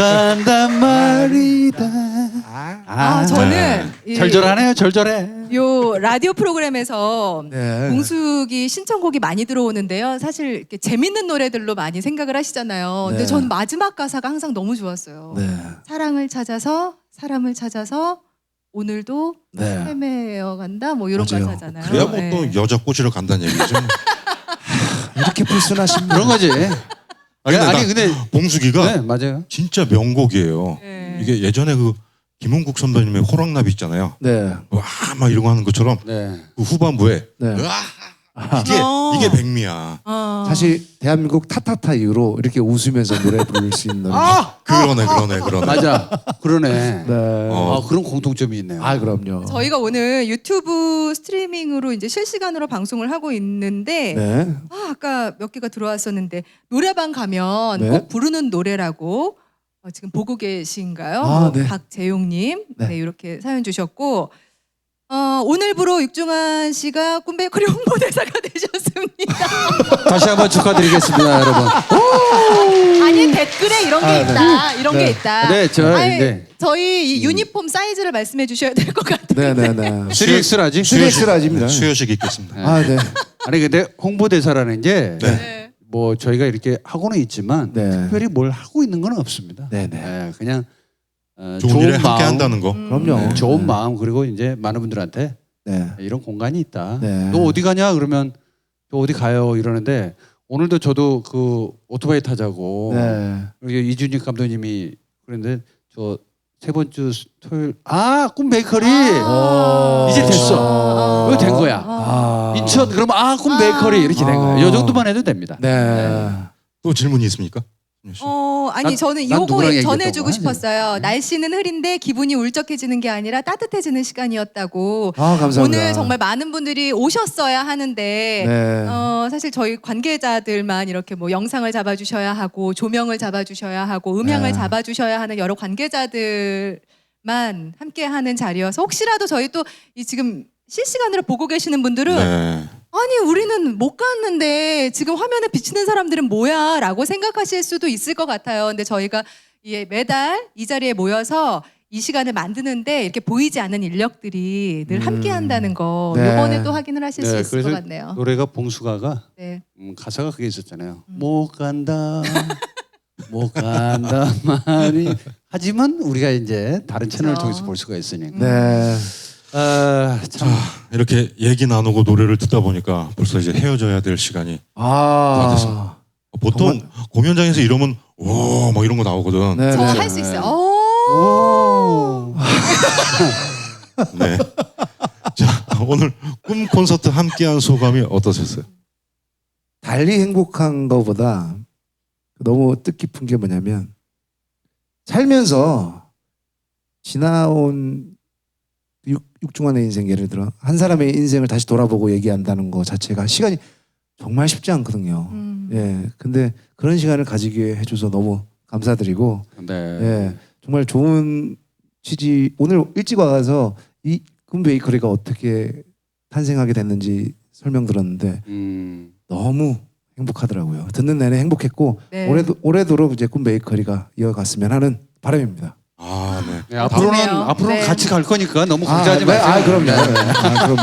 간단 말이다 아, 저는 이- 절절하네요 절절해 요 라디오 프로그램에서 네. 봉숙이 신청곡이 많이 들어오는데요. 사실 이렇게 재밌는 노래들로 많이 생각을 하시잖아요. 근데 네. 전 마지막 가사가 항상 너무 좋았어요. 네. 사랑을 찾아서 사람을 찾아서 오늘도 네. 헤매어 간다 뭐 이런 맞아요. 가사잖아요. 그래야 뭐 네. 또 여자 꼬시러 간다는 얘기죠. 이렇게 불순하신 그런 거지 아니, 근데, 아니 나 근데 봉숙이가 네 맞아요 진짜 명곡이에요. 네. 이게 예전에 그 김은국 선배님의 호랑나비 있잖아요. 네. 와 막 이런 거 하는 것처럼 네 그 후반부에 네. 와 이게 어. 이게 백미야. 어. 사실 대한민국 타타타 이후로 이렇게 웃으면서 노래 부를 수 있는. 아! 그러네 그러네 그러네. 맞아 그러네 네. 어. 아 그런 공통점이 있네요 아, 그럼요. 저희가 오늘 유튜브 스트리밍으로 이제 실시간으로 방송을 하고 있는데 네. 아, 아까 몇 개가 들어왔었는데 노래방 가면 네. 꼭 부르는 노래라고 어, 지금 보고 계신가요? 아, 뭐 네. 박재용님 네. 네. 이렇게 사연 주셨고 어, 오늘부로 육중한 씨가 꿈베이커리 홍보대사가 되셨습니다. 다시 한번 축하드리겠습니다 여러분 아니 댓글에 이런 게 아, 네. 있다, 이런 네. 게 있다. 네, 저 아니, 이제 저희 이 유니폼 사이즈를 말씀해 주셔야 될 것 같아요. 네, 네, 네. 3X라지 수요식 라집니다. 수요식 있겠습니다. 아, 네. 아니 근데 홍보대사라는 게 네. 뭐 저희가 이렇게 하고는 있지만 네. 특별히 뭘 하고 있는 건 없습니다. 네, 네. 그냥 어, 좋은 일에 함께 마음, 한다는 거. 그럼요. 네, 좋은 네. 마음 그리고 이제 많은 분들한테 네. 이런 공간이 있다. 네. 너 어디 가냐 그러면 저 어디 가요 이러는데 오늘도 저도 그 오토바이 타자고 네. 이준익 감독님이 그런데 저 세 번주 토요일 아꿈 베이커리 어. 이제 됐어. 이거 된 거야. 아. 인천 그러면 아꿈 베이커리 이렇게 된 거야. 아. 요 정도만 해도 됩니다. 네. 또 질문이 있습니까? 어 아니 난- 저는 난 누구랑 요거 얘기했던 전해주고 거야? 싶었어요. 날씨는 흐린데 기분이 울적해지는 게 아니라 따뜻해지는 시간이었다고. 아, 감사합니다. 오늘 정말 많은 분들이 오셨어야 하는데 네. 어, 사실 저희 관계자들만 이렇게 뭐 영상을 잡아주셔야 하고 조명을 잡아주셔야 하고 음향을 네. 잡아주셔야 하는 여러 관계자들만 함께하는 자리여서 혹시라도 저희 또 이 지금 실시간으로 보고 계시는 분들은 네. 아니 우리는 못 갔는데 지금 화면에 비치는 사람들은 뭐야 라고 생각하실 수도 있을 것 같아요. 근데 저희가 예, 매달 이 자리에 모여서 이 시간을 만드는데 이렇게 보이지 않는 인력들이 늘 음. 함께 한다는 거 네. 이번에 또 확인을 하실 수 네, 있을 그래서 것 같네요. 노래가 봉수가가 네. 음, 가사가 그게 있었잖아요. 음. 못 간다, 못 간다 말이. 하지만 우리가 이제 다른 채널을 그렇죠. 통해서 볼 수가 있으니까. 네. 아, 참. 이렇게 얘기 나누고 노래를 듣다 보니까 벌써 이제 헤어져야 될 시간이 아. 보통 공연장에서 이러면 오뭐 이런 거 나오거든. 네. 저 네. 할수 있어요. 오! 오. 네. 자 오늘 꿈 콘서트 함께한 소감이 어떠셨어요? 달리 행복한 거보다 너무 뜻깊은 게 뭐냐면 살면서 지나온 육, 육중한의 인생 예를 들어 한 사람의 인생을 다시 돌아보고 얘기한다는 거 자체가 시간이 정말 쉽지 않거든요. 음. 예. 근데 그런 시간을 가지게 해줘서 너무 감사드리고 네. 예. 정말 좋은 취지 오늘 일찍 와서 이 꿈베이커리가 어떻게 탄생하게 됐는지 설명 들었는데 음. 너무 행복하더라고요. 듣는 내내 행복했고 네. 올해도 올해도록 이제 꿈 베이커리가 이어갔으면 하는 바람입니다. 아 네. 네, 앞으로는 멋지네요. 앞으로는 네. 같이 갈 거니까 너무 걱정하지 네, 마세요. 아, 그럼요. 네. 네. 아, 그럼.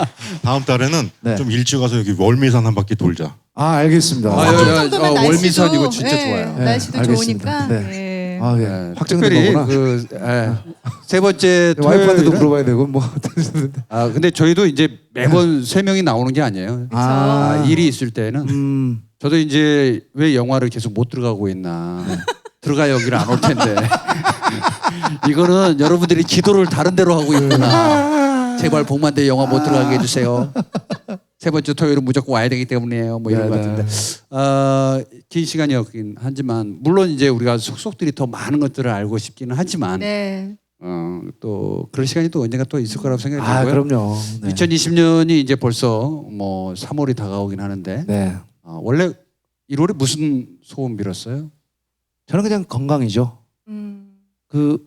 어, 다음 달에는 네. 좀 일찍 와서 여기 월미산 한 바퀴 돌자. 아, 알겠습니다. 아, 이 야, 야, 정도면 어, 날씨도, 월미산 이거 진짜 예, 좋아요. 네, 날씨도 알겠습니다. 좋으니까. 네. 네. 아, 예. 네, 확정된 거구나. 그, 예, 세 번째 와이프한테도 토요일은- 물어봐야 되고 뭐. 아 근데 저희도 이제 매번 세 명이 나오는 게 아니에요. 그쵸. 아, 일이 있을 때는 음. 저도 이제 왜 영화를 계속 못 들어가고 있나. 들어가 여기를 안 올 텐데. 이거는 여러분들이 기도를 다른 데로 하고 있구나. 제발 복만대 영화 못 들어가게 해주세요. 세 번째 토요일은 무조건 와야 되기 때문이에요. 뭐 이런 것 네, 네. 같은데. 어, 긴 시간이었긴 하지만 물론 이제 우리가 속속들이 더 많은 것들을 알고 싶기는 하지만 네. 어, 또 그럴 시간이 또 언젠가 또 있을 거라고 생각이 아, 들고요. 그럼요. 네. 2020년이 이제 벌써 뭐 3월이 다가오긴 하는데 네. 어, 원래 1월에 무슨 소원 빌었어요? 저는 그냥 건강이죠. 음. 그,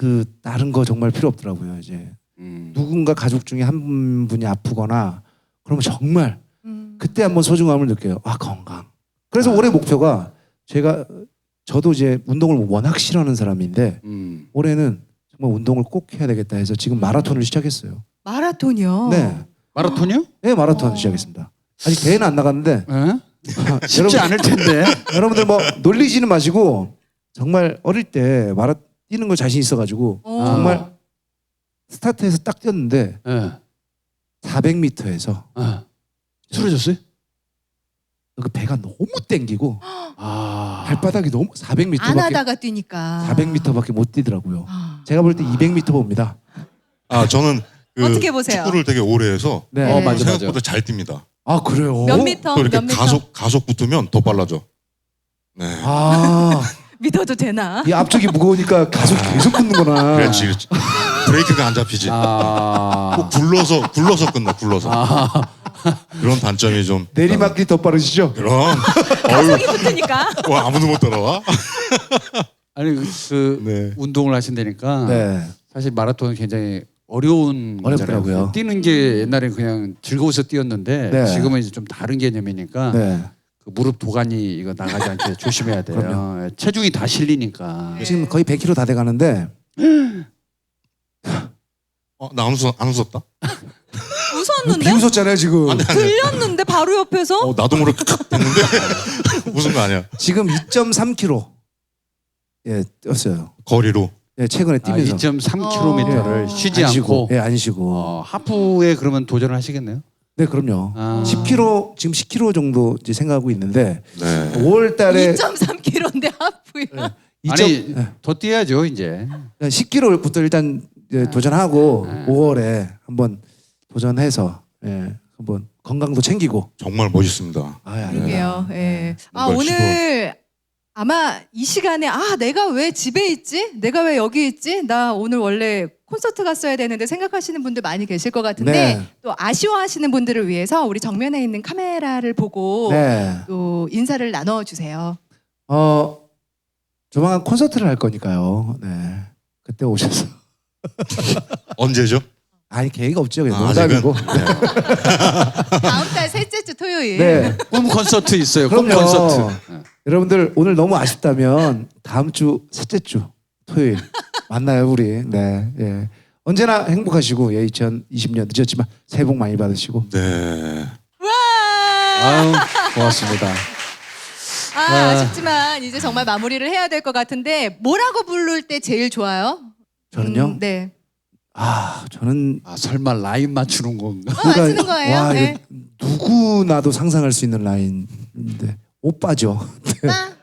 그, 다른 거 정말 필요 없더라고요. 이제 음. 누군가 가족 중에 한 분이 아프거나 그러면 정말 음. 그때 한번 소중함을 느껴요. 아, 건강. 그래서 올해 목표가 제가 저도 이제 운동을 워낙 싫어하는 사람인데 음. 올해는 정말 운동을 꼭 해야 되겠다 해서 지금 마라톤을 시작했어요. 마라톤이요. 네, 마라톤이요? 네 마라톤 시작했습니다. 아직 대회는 안 나갔는데 에? 쉽지 여러분, 않을 텐데. 여러분들 뭐 놀리지는 마시고 정말 어릴 때 마라 뛰는 거 자신 있어가지고 어. 정말 스타트에서 딱 뛰었는데 예. 400m에서 어. 쓰러졌어요? 그 배가 너무 땡기고 아. 발바닥이 너무 400m밖에 안 하다가 뛰니까. 400m밖에 못 뛰더라고요. 아. 제가 볼 때 200m 봅니다. 아 저는 그 어떻게 보세요? 축구를 되게 오래 해서 네. 어, 맞아, 생각보다 잘 뜁니다. 아 그래요? 몇 미터? 또 이렇게 몇 미터? 가속 가속 붙으면 더 빨라져. 네. 아, 믿어도 되나? 이 앞쪽이 무거우니까 가속 계속 붙는구나. 그렇지, 그렇지. 브레이크가 안 잡히지. 아. 꼭 굴러서 굴러서 끝나 굴러서. 아. 그런 단점이 좀. 내리막길이 더 빠르시죠? 그럼. 어유, 가속이 붙으니까. 어, 아무도 못 따라와. 아니 그, 그 네. 운동을 하신다니까 네. 사실 마라톤은 굉장히 어려운 어렵더라고요. 거잖아요. 뛰는 게 옛날엔 그냥 즐거워서 뛰었는데 네. 지금은 이제 좀 다른 개념이니까 네. 그 무릎 도가니 이거 나가지 않게 조심해야 돼요. 예, 체중이 다 실리니까. 지금 거의 100km 다 돼가는데 어, 나 안 웃었 안 웃었다. 웃었는데? 비웃었잖아요 지금. 들렸는데 바로 옆에서? 어, 나도 모르게 칵 됐는데 웃은 거 아니야. 지금 2.3km 예 뛰었어요. 거리로. 예 최근에 아, 뛰면서 2.3km를 어. 쉬지 안 쉬고 않고 예 안 쉬고. 어, 하프에 그러면 도전을 하시겠네요. 네 그럼요. 아. 10km 지금 10km 정도 이제 생각하고 있는데 네. 5월달에 2.3kg인데 하프야. 아니 더 뛰어야죠 이제. 10km부터 일단 이제 도전하고 네. 5월에 한번 도전해서 예 한번 건강도 챙기고. 정말 멋있습니다. 아, 야, 그러게요. 예. 아 뭔가 오늘 아마 이 시간에 아 내가 왜 집에 있지? 내가 왜 여기 있지? 나 오늘 원래 콘서트 갔어야 되는데 생각하시는 분들 많이 계실 것 같은데 네. 또 아쉬워하시는 분들을 위해서 우리 정면에 있는 카메라를 보고 네. 또 인사를 나눠 주세요. 어 조만간 콘서트를 할 거니까요. 네. 그때 오셔서 언제죠? 아니 계획 없죠. 그냥 아, 농담이고. 네. 다음 달 셋째 주 토요일. 네. 꿈 콘서트 있어요. 꿈 그럼요. 콘서트. 예. 여러분들 오늘 너무 아쉽다면 다음 주 셋째 주 토요일 만나요 우리. 네. 예. 언제나 행복하시고 예 2020년 늦었지만 새해 복 많이 받으시고. 네. 와! 아유 고맙습니다. 아, 아쉽지만 이제 정말 마무리를 해야 될 것 같은데 뭐라고 부를 때 제일 좋아요? 저는요. 음, 네. 아 저는 아 설마 라인 맞추는 건가? 어, 맞히는 거예요. 와 네. 이거 누구나도 상상할 수 있는 라인인데 오빠죠.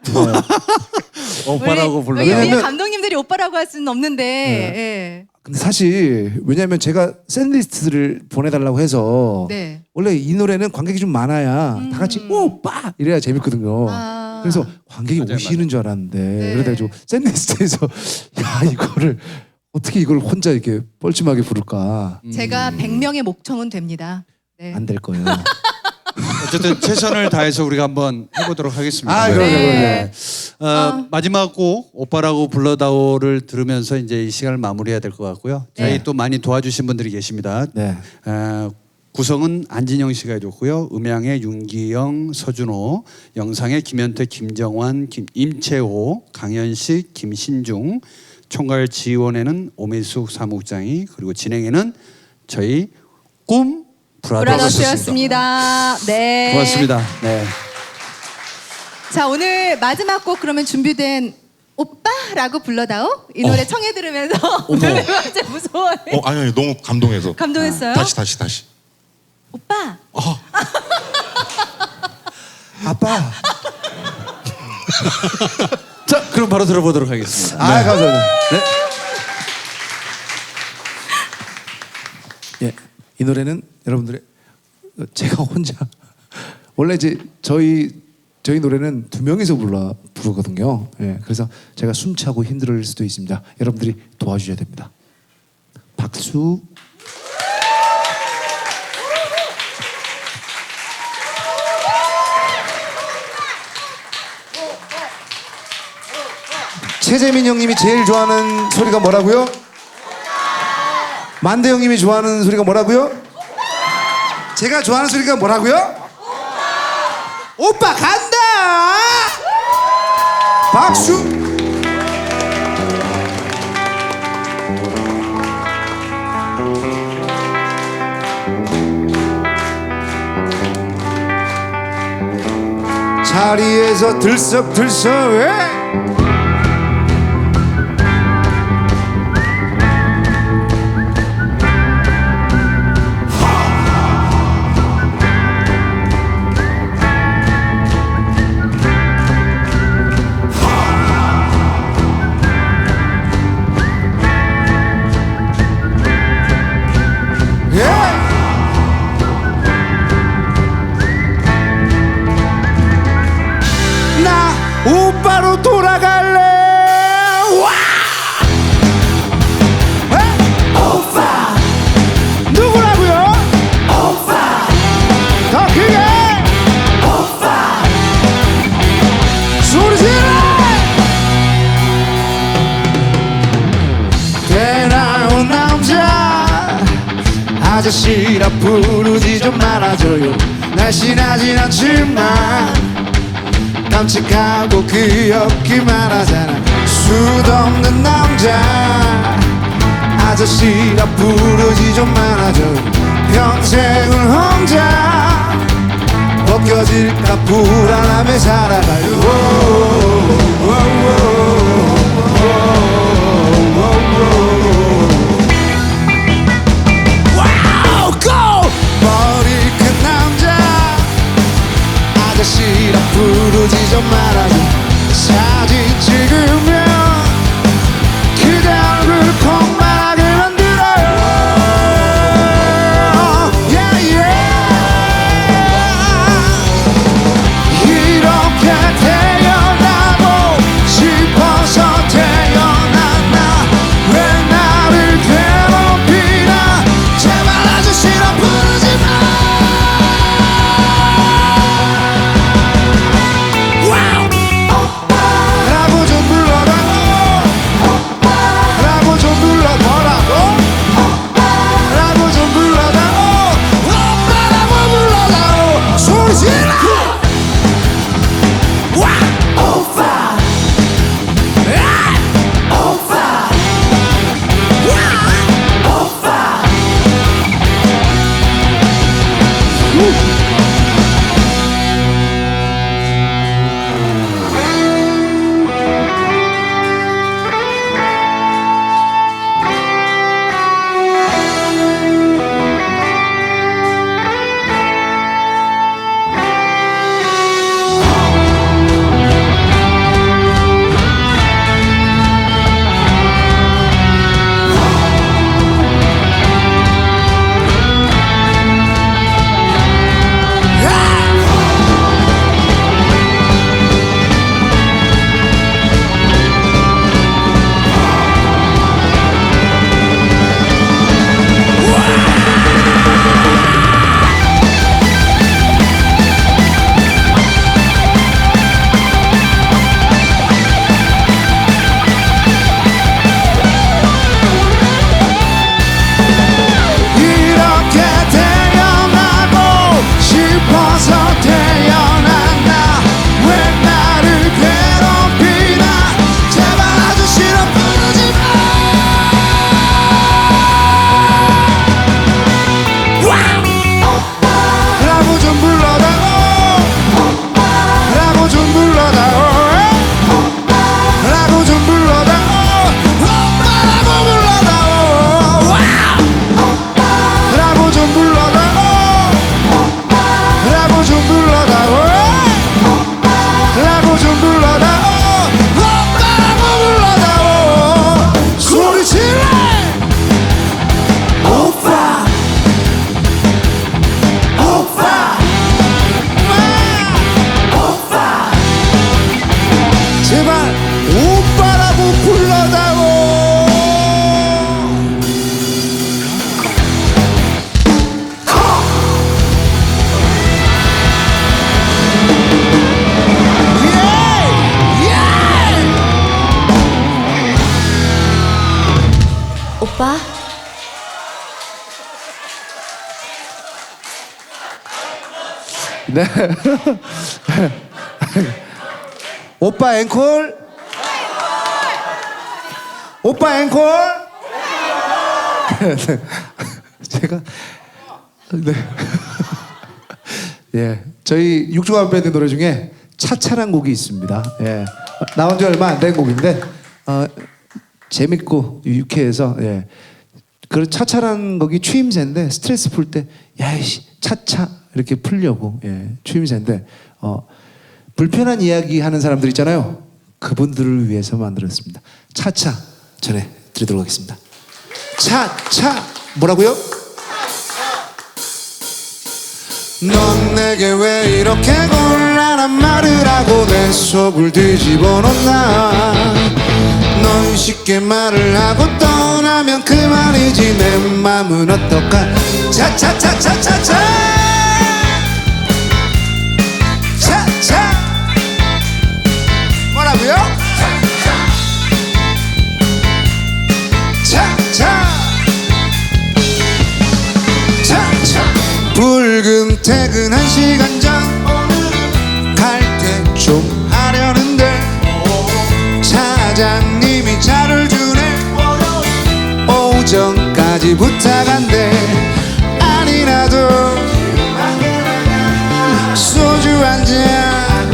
오빠. 오빠라고 우리- 불러. 여기 위에 왜냐면- 감독님들이 오빠라고 할 수는 없는데. 예. 근데 사실 왜냐하면 제가 샌리스트를 보내달라고 해서 네. 원래 이 노래는 관객이 좀 많아야 음. 다 같이 오빠 이래야 재밌거든요. 아. 그래서 관객이 맞아요, 오시는 줄 알았는데 네. 그래가지고 샌리스트에서 야 이거를 어떻게 이걸 혼자 이렇게 뻘쭘하게 부를까 제가 100명의 목청은 됩니다. 네. 안 될 거예요. 어쨌든 최선을 다해서 우리가 한번 해보도록 하겠습니다. 아, 그럼요, 네. 어, 어. 마지막 곡 오빠라고 불러다오를 들으면서 이제 이 시간을 마무리해야 될 것 같고요. 저희 네. 또 많이 도와주신 분들이 계십니다. 네. 어, 구성은 안진영 씨가 해줬고요. 음향의 윤기영, 서준호, 영상의 김현태, 김정환, 김, 임채호, 강현식, 김신중, 총괄 지원에는 오미숙 사무국장이 그리고 진행에는 저희 꿈 브라더스였습니다. 네. 고맙습니다. 네. 자, 오늘 마지막 곡 그러면 준비된 오빠라고 불러다오? 이 노래 어. 청해 들으면서 오늘 이제 무서워해. 어 아니 아니 너무 감동해서. 감동했어요? 다시 다시 다시. 오빠. 아빠. 자, 그럼 바로 들어보도록 하겠습니다. 아 감사합니다. 네. 예, 이 노래는 여러분들의 제가 혼자 원래 이제 저희 저희 노래는 두 명이서 불러 부르거든요. 예, 그래서 제가 숨차고 힘들 수도 있습니다. 여러분들이 도와주셔야 됩니다. 박수. 최재민 형님이 제일 좋아하는 소리가 뭐라고요? 만대 형님이 좋아하는 소리가 뭐라고요? 제가 좋아하는 소리가 뭐라고요? 오빠 간다! 박수. 자리에서 들썩들썩 왜? 돌아갈래? 와! 에? 오빠. 누구라고요? 오빠. 더 크게! 오빠. 소리 질러 대나온 남자. 아저씨라 부르지 좀 말아줘요. 날씬하진 않지만 깜찍하고 귀엽기만 하잖아. 수도 없는 남자. 아저씨라 부르지 좀 말아줘요 평생을 혼자 벗겨질까 불안함에 살아가요 아저씨라 부르지 좀 말아줘 사진 찍으면 오빠라고 불러다오. 오빠? 네. 오빠 앵콜 오빠 앵콜. 네. 제가 네. 예, 저희 육중한 밴드 노래 중에 차차란 곡이 있습니다. 예, 나온 지 얼마 안 된 곡인데 어, 재밌고 유쾌해서 예. 그 차차란 곡이 추임새인데 스트레스 풀 때 야이씨 차차 이렇게 풀려고 예, 추임새인데 어, 불편한 이야기 하는 사람들 있잖아요. 그분들을 위해서 만들었습니다. 차차 전해 드리도록 하겠습니다. 차 차 뭐라고요? 넌 내게 왜 이렇게 곤란한 말을 하고 내 속을 뒤집어 놓나 넌 쉽게 말을 하고 떠나면 그만이지 내 맘은 어떨까 차차차차차차 차차 퇴근 한 시간 전 갈 때 좀 하려는데 사장님이 차를 주네. 오전까지 부탁한대. 아니 나도 소주 한 잔.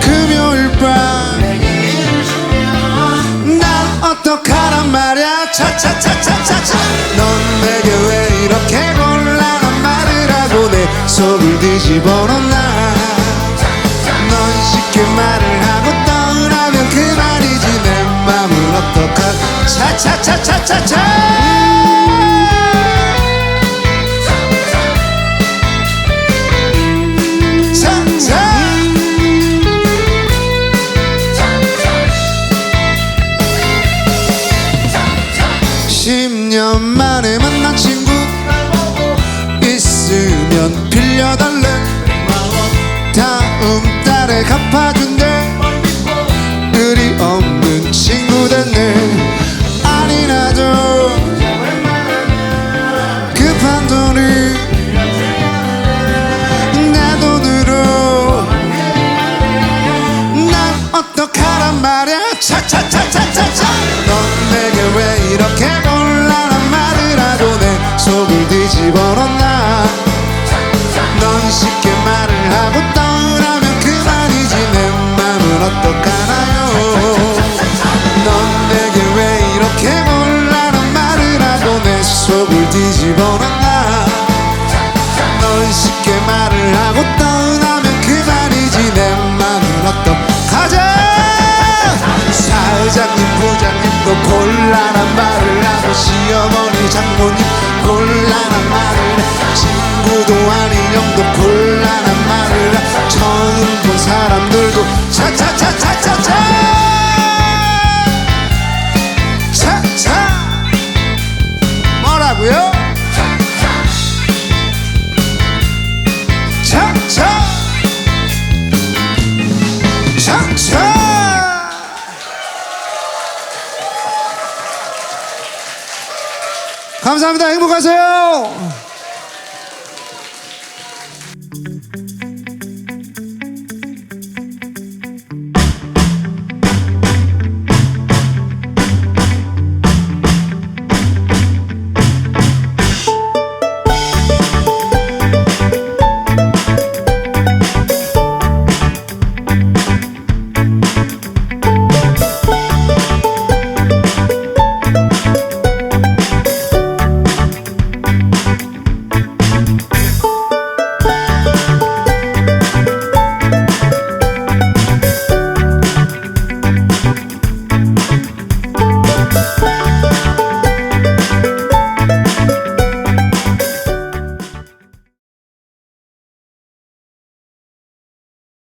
금요일 밤난 어떡하란 말이야. 차차차차차차. 넌 내게 뒤집어 놓 나? 넌 쉽게 말을 하고 떠나면 그만이지. 내 맘은 어떡하? 차차차차차차! 차차! 10년 만에 만 다 장모님 곤란한 말을 해. 친구도 아닌 형도 곤란한 말을 해. 처음